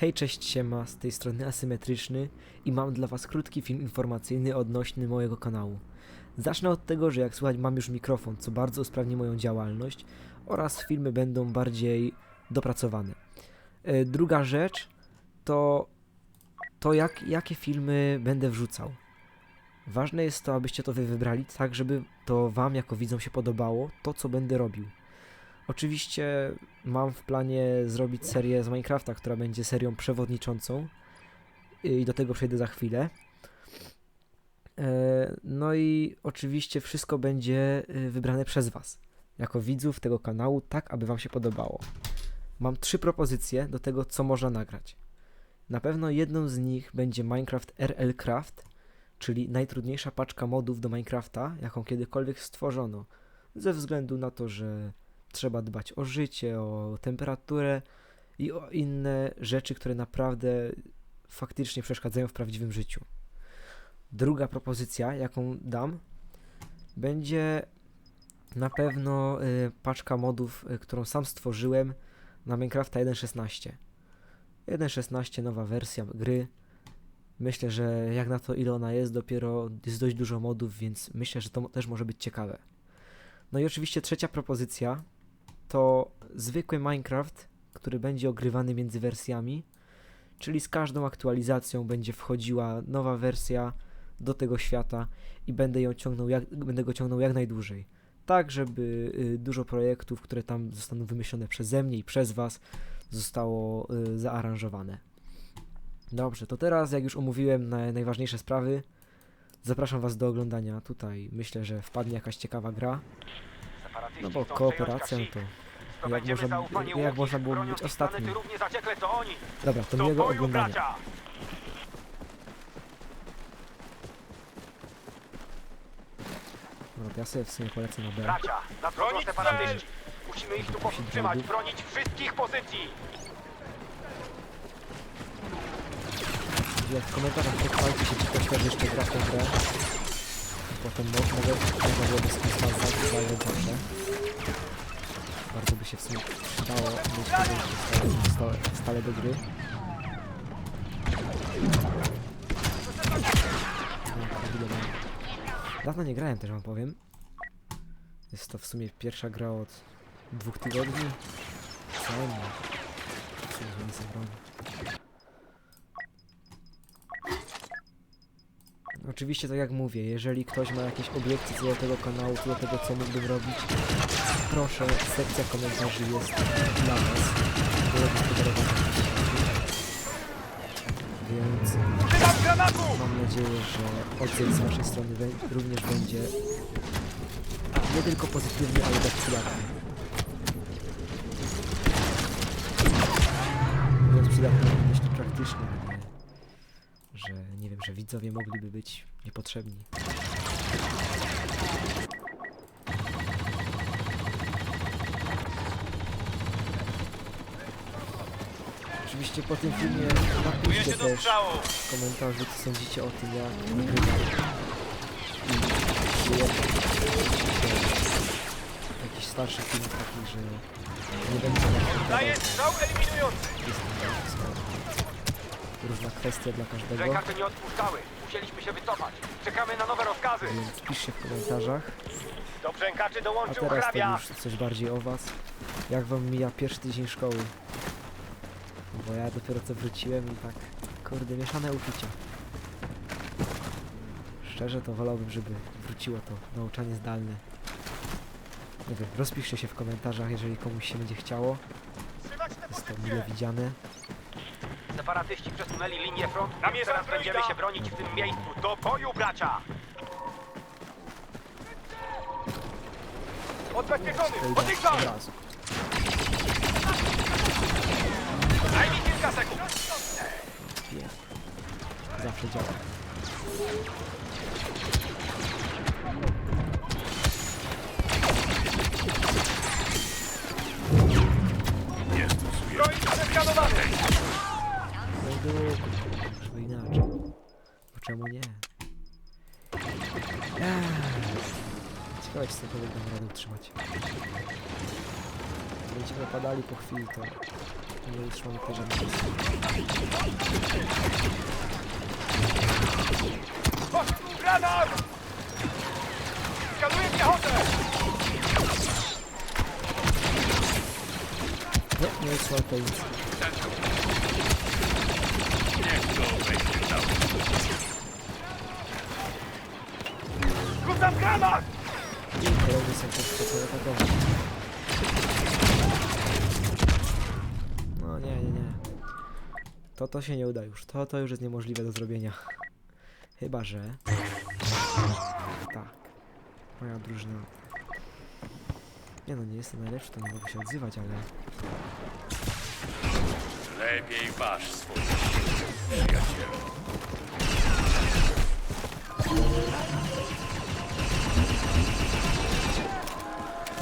Hej, cześć, siema, z tej strony Asymetryczny i mam dla was krótki film informacyjny odnośnie mojego kanału. Zacznę od tego, że jak słychać mam już mikrofon, co bardzo usprawni moją działalność oraz filmy będą bardziej dopracowane. E, Druga rzecz to to jak, jakie filmy będę wrzucał. Ważne jest to, abyście to wy wybrali, tak żeby to wam jako widzom się podobało, to co będę robił. Oczywiście mam w planie zrobić serię z Minecrafta, która będzie serią przewodniczącą i do tego przejdę za chwilę. E, No i oczywiście wszystko będzie y, wybrane przez Was, jako widzów tego kanału, tak aby Wam się podobało. Mam trzy propozycje do tego, co można nagrać. Na pewno jedną z nich będzie Minecraft RL Craft, czyli najtrudniejsza paczka modów do Minecrafta, jaką kiedykolwiek stworzono, ze względu na to, że trzeba dbać o życie, o temperaturę i o inne rzeczy, które naprawdę faktycznie przeszkadzają w prawdziwym życiu. Druga propozycja, jaką dam, będzie na pewno y, paczka modów, y, którą sam stworzyłem na Minecrafta 1.16. 1.16 nowa wersja gry. Myślę, że jak na to ile ona jest, dopiero jest dość dużo modów, więc myślę, że to też może być ciekawe. No i oczywiście trzecia propozycja to zwykły Minecraft, który będzie ogrywany między wersjami, czyli z każdą aktualizacją będzie wchodziła nowa wersja do tego świata i będę ją ciągnął jak, będę go ciągnął jak najdłużej. Tak, żeby y, dużo projektów, które tam zostaną wymyślone przeze mnie i przez Was, zostało y, zaaranżowane. Dobrze, to teraz, jak już omówiłem na najważniejsze sprawy, zapraszam Was do oglądania. Tutaj myślę, że wpadnie jakaś ciekawa gra. No bo kooperacja, no to jak można, jak można było być ostatnim. Dobra, to miłego oglądania. to ja sobie w sumie polecę na B. Bracia, nadchodzą separatyści. Musimy ich tu powstrzymać, bronić wszystkich pozycji. Jak w komentarzach pochwalcie się, czy ktoś też jeszcze gra w tę grę. Potem mo- mogę, można byłoby z kimś zająć zawsze. Bardzo by się w sumie przydało mieć kogoś stale, do gry. No. Dawno nie grałem też wam powiem. Jest to w sumie pierwsza gra od dwóch tygodni. Co. Oczywiście tak jak mówię, jeżeli ktoś ma jakieś obiekcje co do tego kanału, co do tego co mógłbym robić, proszę, sekcja komentarzy jest dla Was. Więc mam nadzieję, że odzień z Waszej strony również będzie nie tylko pozytywny, ale też przydatny. Mówiąc przydatny, myślę praktyczny, a nie, że nie wiem, że widzowie mogliby być niepotrzebni. Oczywiście po tym filmie napiszcie też w komentarzu, co sądzicie o tym, jak nagrywam. I czy jakiś starszy film taki, że nie będę na Daję strzał eliminujący. jest to różna kwestia dla każdego, Rękacze nie odpuszczały. Musieliśmy się wycofać. Czekamy na nowe rozkazy. więc piszcie w komentarzach. Do brzękaczy A dołączył teraz to hrabia. już coś bardziej o was. Jak wam mija pierwszy tydzień szkoły? Bo ja dopiero co wróciłem i tak, kurde, mieszane uczucia. Szczerze to wolałbym, żeby wróciło to nauczanie zdalne. Nie wiem, rozpiszcie się w komentarzach, jeżeli komuś się będzie chciało. Jest to mile widziane. Separatyści przesunęli linię frontu. Namierzam więc Teraz droida. będziemy się bronić w tym miejscu. Do boju, bracia! Odbezpieczony. To idę Podykam. od razu. Kilka sekund. Pięknie. Zawsze działa. Broń zeskanowany. No i długo, żeby inaczej. Bo czemu nie? Ech. Ciekawe, czy sobie dam radę utrzymać. Będziemy padali po chwili, to nie utrzymamy poziomu. Poszedł granat! Skaluję piechotę! Nie, nie utrzymamy poziomu. Rzucam granat! I kolejny są podskoczone tak dobrze. To to się nie uda już. To to już jest niemożliwe do zrobienia. Chyba, że... Tak. Moja drużyna... Nie no, nie jestem najlepszy, to nie mogę się odzywać, ale... Lepiej waż siły, przyjacielu.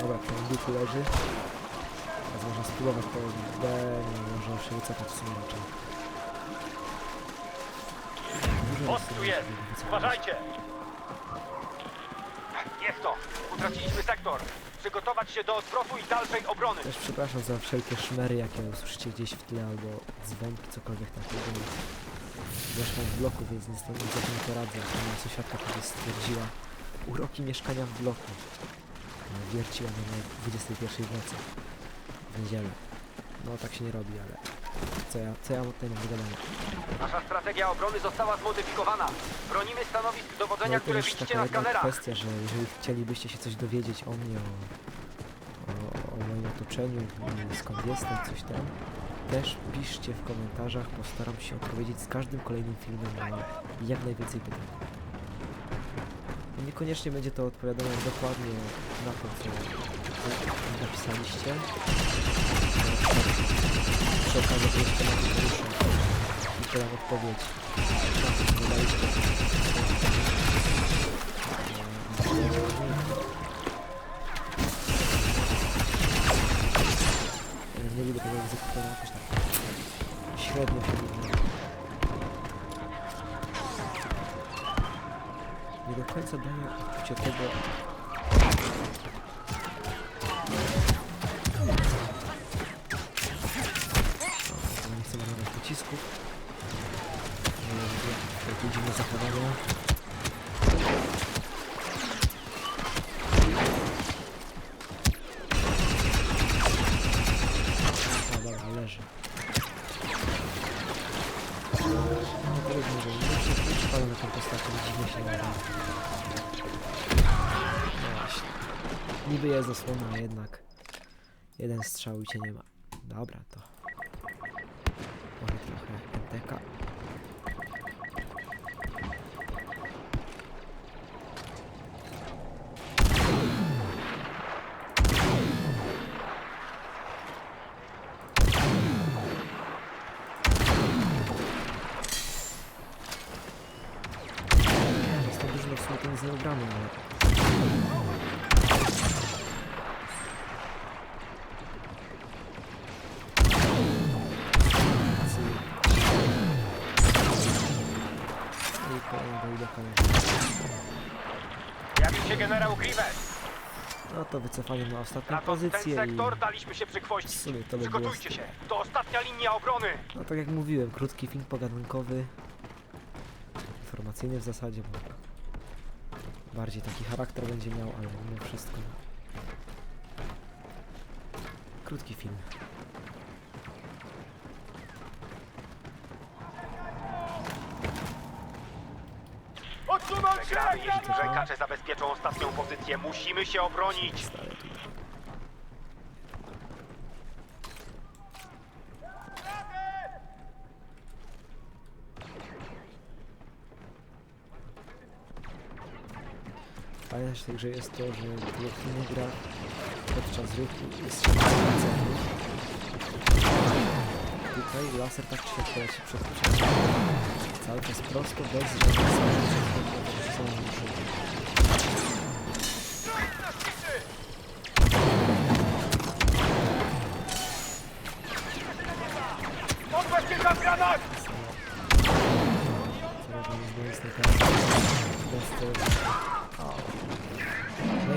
Dobra, ten duch leży. Teraz można spróbować po B, nie można się wycofać w sumie raczej. Most jest. Uważajcie! Jest to! Utraciliśmy sektor! Przygotować się do odwrotu i dalszej obrony! Też przepraszam za wszelkie szmery, jakie usłyszycie gdzieś w tle, albo dzwonki, cokolwiek takiego. Mieszkam w bloku, więc niestety za tym poradzę. Moja sąsiadka kiedyś stwierdziła uroki mieszkania w bloku. No, Wierciła mnie na 21 w nocy w niedzielę. No tak się nie robi, ale co ja, co ja tutaj mam? Nasza strategia obrony została zmodyfikowana. Bronimy stanowisk No dowodzenia, i to które już widzicie taka na jedna skanerach. kwestia, że jeżeli chcielibyście się coś dowiedzieć o mnie, o, o, o moim otoczeniu, skąd jestem, coś tam, też piszcie w komentarzach, postaram się odpowiedzieć z każdym kolejnym filmem na jak najwięcej pytań. Niekoniecznie będzie to odpowiadanie dokładnie na to, co tematu poruszę i podam odpowiedź na to, co dodaliście. Nie lubię tego egzekutora, jakoś tak średnio się lubię. Nie do końca daje odczucie tego... jest zasłona, jednak jeden strzał i cię nie ma. Dobra, to No to wycofanie na ostatnią ten pozycję i sektor, daliśmy się w przykwościć. sumie to by było... Przygotujcie się! To ostatnia linia obrony! No tak jak mówiłem, krótki film pogadankowy, informacyjny w zasadzie, bo bardziej taki charakter będzie miał, ale mimo wszystko krótki film. Się! Jeśli brzękacze zabezpieczą ostatnią pozycję. Musimy się obronić! Fajne w tej grze jest to, że pilotnie gra podczas ruchu jest celny. Tutaj laser tak leci przed przed Cały czas prosto, bez żadnych granat!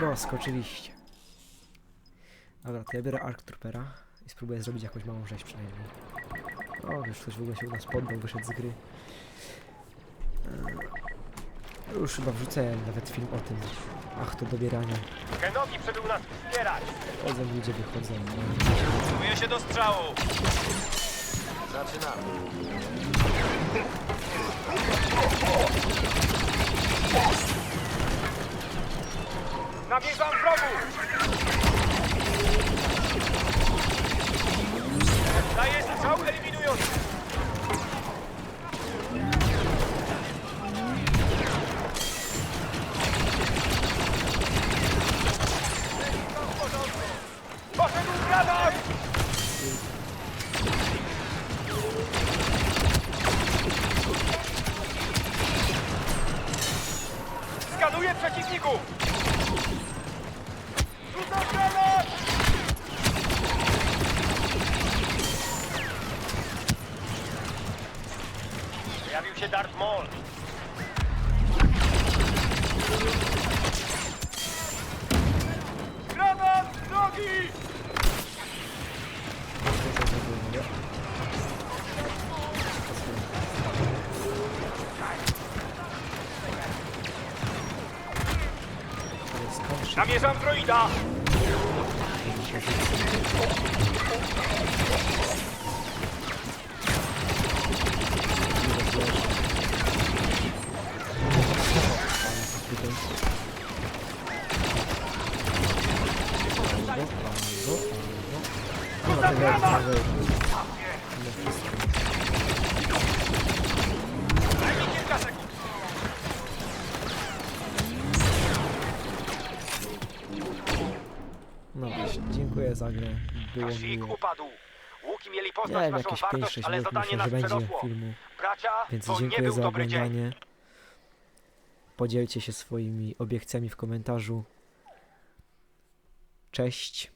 No oczywiście. Dobra, to ja biorę Ark Troopera i spróbuję zrobić jakąś małą rzeź przynajmniej. O, już ktoś w ogóle się u nas poddał, wyszedł z gry. Eee, Już chyba wrzucałem nawet film o tym. Ach, to dobieranie. Kenobi przybył nas wspierać. Chodzą ludzie, wychodzą. Czuję się do strzału. Zaczynamy. Granat! Skanuję przeciwników! Rzucam granat! Pojawił się Darth Maul. Granat drogi! Namierzam droida! Dziękuję za grę. Było miło. upadł. Łuki mieli Nie poznać wiem, naszą jakieś wartość, 5-6 ale minut zadanie myślę, nas że będzie przerosło. filmu. Bracia, Więc to nie dziękuję był za dobry dzień. oglądanie. Podzielcie się swoimi obiekcjami w komentarzu. Cześć.